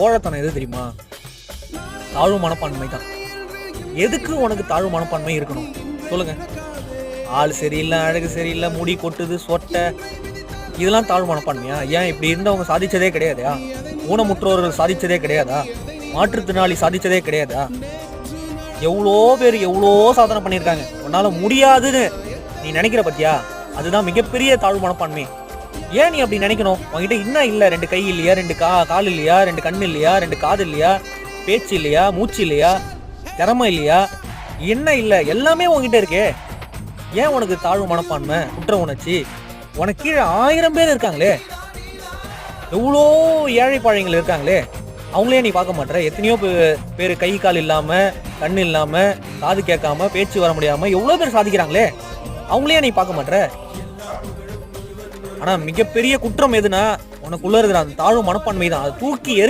கோழத்தனம் எது தெரியுமா? தாழ்வு மனப்பான்மை தான். எதுக்கு உனக்கு தாழ்வு மனப்பான்மை இருக்கணும்? சொல்லுங்க. ஆள் சரியில்லை அழகு சரியில்லை முடி கொட்டுது சொட்டை. இதெல்லாம் தாழ்வு மனப்பான்மையா? ஏன் இப்படி இருந்தவங்க சாதிச்சதே கிடையாதா? ஊனமுற்றோர்கள் சாதிச்சதே கிடையாதா? மாற்றுத்திறனாளி சாதிச்சதே கிடையாதா? எவ்வளோ பேர் எவ்வளோ சாதனை பண்ணியிருக்காங்க. உன்னால் முடியாதுன்னு நீ நினைக்கிற பத்தியா? அதுதான் மிகப்பெரிய தாழ்வு மனப்பான்மை. ஏன் நீ அப்படி நினைக்கணும்? உங்ககிட்ட இன்னும் இல்லை ரெண்டு கை இல்லையா ரெண்டு கா கால் இல்லையா ரெண்டு கண் இல்லையா ரெண்டு காது இல்லையா பேச்சு இல்லையா மூச்சு இல்லையா திறமை இல்லையா? என்ன இல்லை எல்லாமே உன்கிட்ட இருக்கே. ஏன் உனக்கு தாழ்வு மனப்பான்மை குற்ற உணர்ச்சி? உனக்கு கீழே ஆயிரம் பேர் இருக்காங்களே. எவ்வளோ ஏழைப்பாழைங்கள் இருக்காங்களே. அவங்களே நீ பார்க்க மாட்டேற. எத்தனையோ பே- பேர் கை கால் இல்லாமல் கண் இல்லாமல் காது கேட்காம பேச்சு வர முடியாமல் எவ்வளோ பேர் சாதிக்கிறாங்களே. அவங்களே நீ பார்க்க மாட்டேற. ஆனா மிகப்பெரிய குற்றம் எதுனா உனக்குள்ள இருக்கிற அந்த தாழ்வு மனப்பான்மை தான் அதை தூக்கி எரிஞ்சு